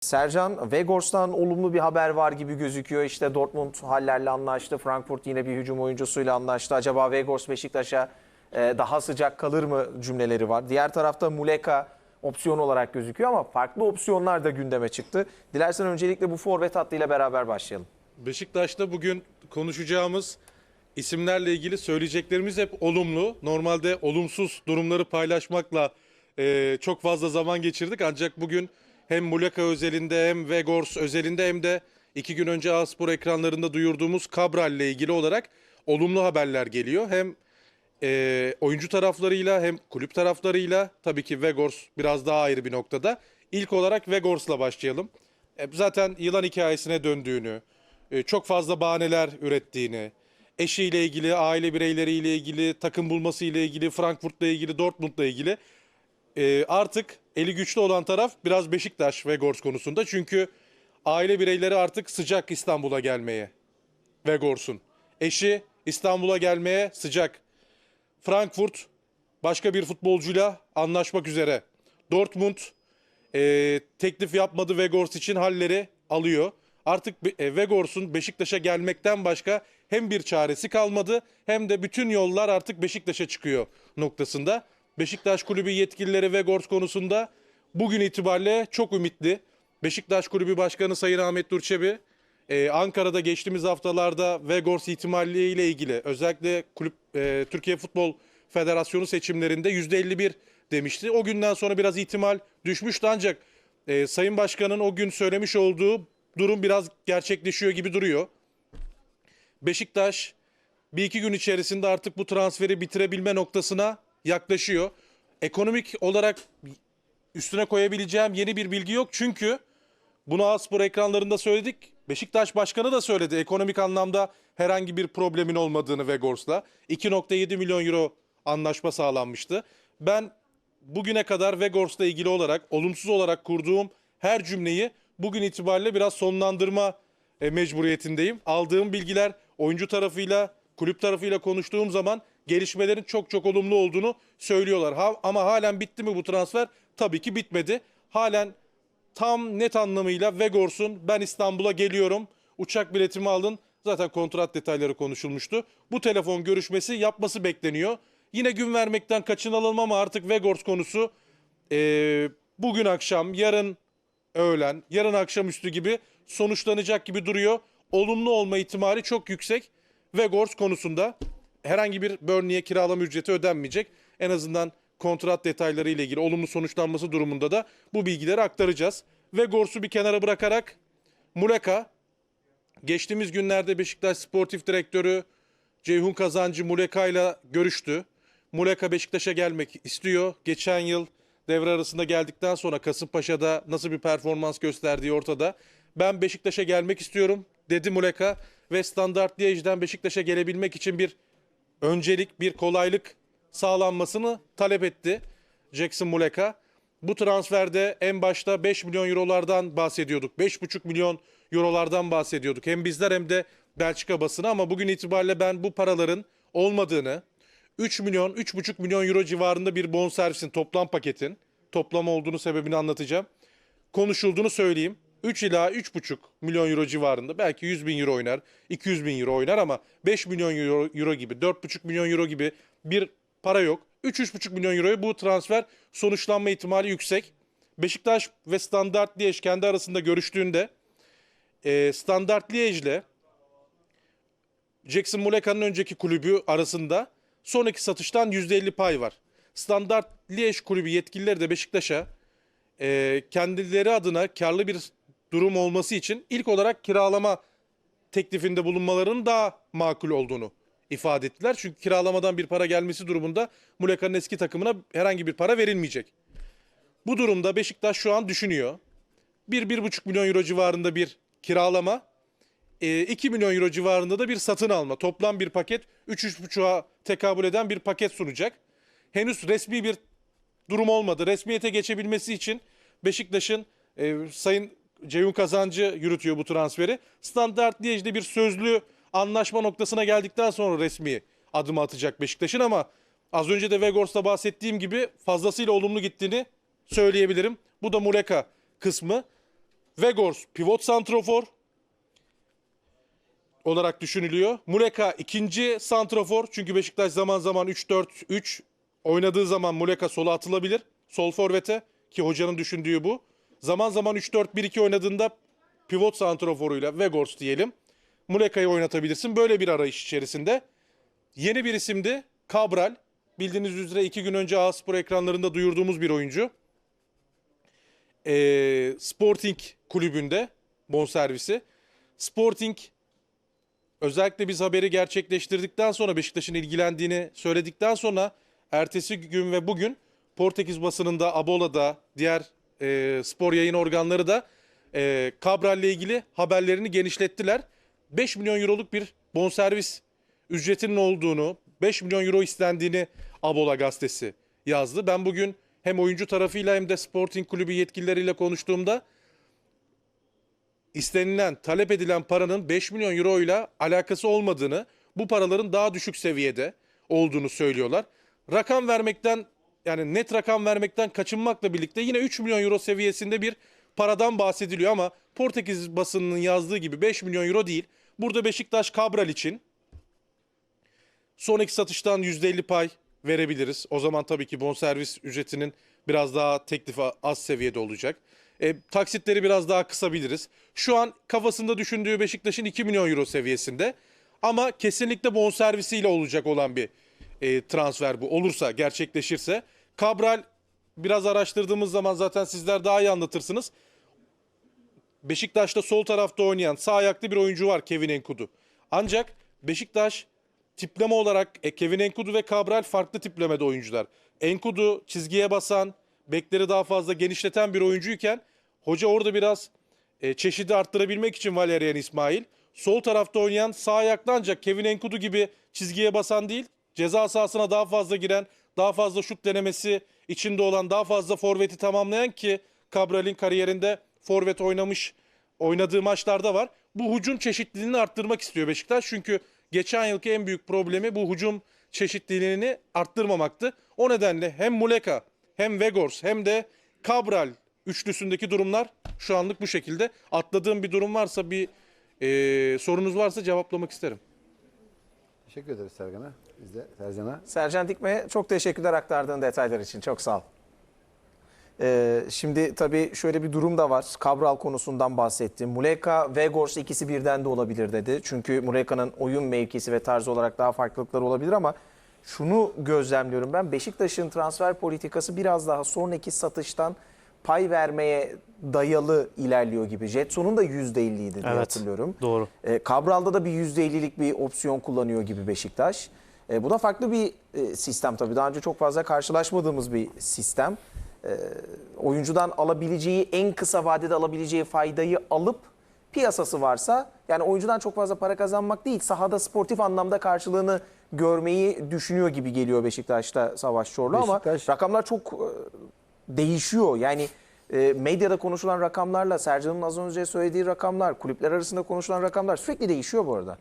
Sercan, Vegors'tan olumlu bir haber var gibi gözüküyor. İşte Dortmund Haller'le anlaştı. Frankfurt yine bir hücum oyuncusuyla anlaştı. Acaba Vegors Beşiktaş'a e, daha sıcak kalır mı cümleleri var. Diğer tarafta Muleka opsiyon olarak gözüküyor ama farklı opsiyonlar da gündeme çıktı. Dilersen öncelikle bu forvet hattıyla beraber başlayalım. Beşiktaş'ta bugün konuşacağımız isimlerle ilgili söyleyeceklerimiz hep olumlu. Normalde olumsuz durumları paylaşmakla e, çok fazla zaman geçirdik. Ancak bugün hem Muleka özelinde hem Vegors özelinde hem de iki gün önce Aspor ekranlarında duyurduğumuz Cabral ile ilgili olarak olumlu haberler geliyor. Hem e, oyuncu taraflarıyla hem kulüp taraflarıyla tabii ki Vegors biraz daha ayrı bir noktada. İlk olarak Vegors'la başlayalım. E, zaten yılan hikayesine döndüğünü, e, çok fazla bahaneler ürettiğini, eşiyle ilgili, aile bireyleriyle ilgili, takım bulması ile ilgili, Frankfurt'la ilgili, Dortmund'la ilgili e, artık eli güçlü olan taraf biraz Beşiktaş ve Gors konusunda. Çünkü aile bireyleri artık sıcak İstanbul'a gelmeye. Ve Gors'un. Eşi İstanbul'a gelmeye sıcak. Frankfurt başka bir futbolcuyla anlaşmak üzere. Dortmund e, teklif yapmadı Vegors için halleri alıyor. Artık e, Vegors'un Beşiktaş'a gelmekten başka hem bir çaresi kalmadı hem de bütün yollar artık Beşiktaş'a çıkıyor noktasında. Beşiktaş Kulübü yetkilileri Vegors konusunda bugün itibariyle çok ümitli. Beşiktaş Kulübü Başkanı Sayın Ahmet Durçebi ee, Ankara'da geçtiğimiz haftalarda Vegors ihtimaliyle ilgili özellikle kulüp e, Türkiye Futbol Federasyonu seçimlerinde %51 demişti. O günden sonra biraz ihtimal düşmüştü ancak e, Sayın Başkan'ın o gün söylemiş olduğu durum biraz gerçekleşiyor gibi duruyor. Beşiktaş bir iki gün içerisinde artık bu transferi bitirebilme noktasına yaklaşıyor. Ekonomik olarak üstüne koyabileceğim yeni bir bilgi yok çünkü bunu Aspor ekranlarında söyledik. Beşiktaş Başkanı da söyledi ekonomik anlamda herhangi bir problemin olmadığını Vegors'la. 2.7 milyon euro anlaşma sağlanmıştı. Ben bugüne kadar Vegors'la ilgili olarak olumsuz olarak kurduğum her cümleyi bugün itibariyle biraz sonlandırma e, mecburiyetindeyim. Aldığım bilgiler oyuncu tarafıyla, kulüp tarafıyla konuştuğum zaman gelişmelerin çok çok olumlu olduğunu söylüyorlar. Ha, ama halen bitti mi bu transfer? Tabii ki bitmedi. Halen tam net anlamıyla Vegors'un ben İstanbul'a geliyorum. Uçak biletimi alın. Zaten kontrat detayları konuşulmuştu. Bu telefon görüşmesi yapması bekleniyor. Yine gün vermekten kaçınalım ama artık Vegors konusu eee, bugün akşam, yarın öğlen, yarın akşamüstü gibi sonuçlanacak gibi duruyor. Olumlu olma ihtimali çok yüksek. Vegors konusunda herhangi bir Burnley'e kiralama ücreti ödenmeyecek. En azından kontrat detayları ile ilgili olumlu sonuçlanması durumunda da bu bilgileri aktaracağız. Vegors'u bir kenara bırakarak Muleka geçtiğimiz günlerde Beşiktaş Sportif Direktörü Ceyhun Kazancı Muleka ile görüştü. Muleka Beşiktaş'a gelmek istiyor. Geçen yıl devre arasında geldikten sonra Kasımpaşa'da nasıl bir performans gösterdiği ortada. Ben Beşiktaş'a gelmek istiyorum dedi Muleka ve Standart Liège'den Beşiktaş'a gelebilmek için bir öncelik, bir kolaylık sağlanmasını talep etti Jackson Muleka. Bu transferde en başta 5 milyon eurolardan bahsediyorduk. 5,5 milyon eurolardan bahsediyorduk. Hem bizler hem de Belçika basını ama bugün itibariyle ben bu paraların olmadığını, 3 milyon, 3,5 milyon euro civarında bir bonservisin toplam paketin toplam olduğunu sebebini anlatacağım. Konuşulduğunu söyleyeyim. 3 ila 3,5 milyon euro civarında belki 100 bin euro oynar, 200 bin euro oynar ama 5 milyon euro, euro gibi, 4,5 milyon euro gibi bir para yok. 3-3,5 milyon euroya bu transfer sonuçlanma ihtimali yüksek. Beşiktaş ve Standart Liège kendi arasında görüştüğünde e, Standart Liège ile Jackson Muleka'nın önceki kulübü arasında sonraki satıştan %50 pay var. Standart Liège kulübü yetkilileri de Beşiktaş'a e, kendileri adına karlı bir durum olması için ilk olarak kiralama teklifinde bulunmalarının daha makul olduğunu ifade ettiler. Çünkü kiralamadan bir para gelmesi durumunda Muleka'nın eski takımına herhangi bir para verilmeyecek. Bu durumda Beşiktaş şu an düşünüyor. 1-1,5 milyon euro civarında bir kiralama, e, 2 milyon euro civarında da bir satın alma. Toplam bir paket 3-3,5'a tekabül eden bir paket sunacak. Henüz resmi bir durum olmadı. Resmiyete geçebilmesi için Beşiktaş'ın e, Sayın Ceyhun Kazancı yürütüyor bu transferi. Standart Liège'de bir sözlü anlaşma noktasına geldikten sonra resmi adımı atacak Beşiktaş'ın ama az önce de Vegors'ta bahsettiğim gibi fazlasıyla olumlu gittiğini söyleyebilirim. Bu da Muleka kısmı. Vegors pivot santrofor olarak düşünülüyor. Muleka ikinci santrofor. Çünkü Beşiktaş zaman zaman 3-4-3 oynadığı zaman Muleka sola atılabilir. Sol forvete ki hocanın düşündüğü bu. Zaman zaman 3-4-1-2 oynadığında pivot santroforuyla Vegors diyelim. Muleka'yı oynatabilirsin. Böyle bir arayış içerisinde. Yeni bir isimdi. Cabral. Bildiğiniz üzere iki gün önce A-Spor ekranlarında duyurduğumuz bir oyuncu. Ee, Sporting kulübünde bonservisi. Sporting özellikle biz haberi gerçekleştirdikten sonra Beşiktaş'ın ilgilendiğini söyledikten sonra ertesi gün ve bugün Portekiz basınında, Abola'da, diğer e, spor yayın organları da e, Cabral ile ilgili haberlerini genişlettiler. 5 milyon euroluk bir bonservis ücretinin olduğunu, 5 milyon euro istendiğini Abola gazetesi yazdı. Ben bugün hem oyuncu tarafıyla hem de Sporting kulübü yetkilileriyle konuştuğumda istenilen, talep edilen paranın 5 milyon euro ile alakası olmadığını, bu paraların daha düşük seviyede olduğunu söylüyorlar. Rakam vermekten yani net rakam vermekten kaçınmakla birlikte yine 3 milyon euro seviyesinde bir paradan bahsediliyor ama Portekiz basınının yazdığı gibi 5 milyon euro değil. Burada Beşiktaş Cabral için sonraki satıştan %50 pay verebiliriz. O zaman tabii ki bonservis ücretinin biraz daha teklifi az seviyede olacak. E, taksitleri biraz daha kısabiliriz. Şu an kafasında düşündüğü Beşiktaş'ın 2 milyon euro seviyesinde. Ama kesinlikle bonservisiyle olacak olan bir e, transfer bu. Olursa, gerçekleşirse. Cabral biraz araştırdığımız zaman zaten sizler daha iyi anlatırsınız. Beşiktaş'ta sol tarafta oynayan sağ ayaklı bir oyuncu var Kevin Enkudu. Ancak Beşiktaş tipleme olarak e, Kevin Enkudu ve Cabral farklı tiplemede oyuncular. Enkudu çizgiye basan, bekleri daha fazla genişleten bir oyuncuyken hoca orada biraz e, çeşidi arttırabilmek için Valerian İsmail sol tarafta oynayan sağ ayaklı ancak Kevin Enkudu gibi çizgiye basan değil, ceza sahasına daha fazla giren, daha fazla şut denemesi içinde olan, daha fazla forveti tamamlayan ki Cabral'in kariyerinde forvet oynamış, oynadığı maçlarda var. Bu hücum çeşitliliğini arttırmak istiyor Beşiktaş. Çünkü geçen yılki en büyük problemi bu hücum çeşitliliğini arttırmamaktı. O nedenle hem Muleka hem Vegors hem de Cabral üçlüsündeki durumlar şu anlık bu şekilde. Atladığım bir durum varsa bir e, sorunuz varsa cevaplamak isterim. Teşekkür ederiz Sergen'e. Biz de Sercan'a. Sercan Dikme çok teşekkürler aktardığın detaylar için. Çok sağ ol. Ee, şimdi tabii şöyle bir durum da var. Cabral konusundan bahsettim. Muleka, Vegors ikisi birden de olabilir dedi. Çünkü Muleka'nın oyun mevkisi ve tarzı olarak daha farklılıkları olabilir ama şunu gözlemliyorum ben. Beşiktaş'ın transfer politikası biraz daha sonraki satıştan pay vermeye dayalı ilerliyor gibi. Jetson'un da %50'ydi diye Evet, hatırlıyorum. doğru. E, Cabral'da da bir %50'lik bir opsiyon kullanıyor gibi Beşiktaş. E, bu da farklı bir e, sistem tabii. Daha önce çok fazla karşılaşmadığımız bir sistem. E, oyuncudan alabileceği, en kısa vadede alabileceği faydayı alıp piyasası varsa yani oyuncudan çok fazla para kazanmak değil, sahada sportif anlamda karşılığını görmeyi düşünüyor gibi geliyor Beşiktaş'ta Savaş Çorlu ama Beşiktaş- rakamlar çok e, değişiyor. Yani e, medyada konuşulan rakamlarla Sercan'ın az önce söylediği rakamlar, kulüpler arasında konuşulan rakamlar sürekli değişiyor bu arada.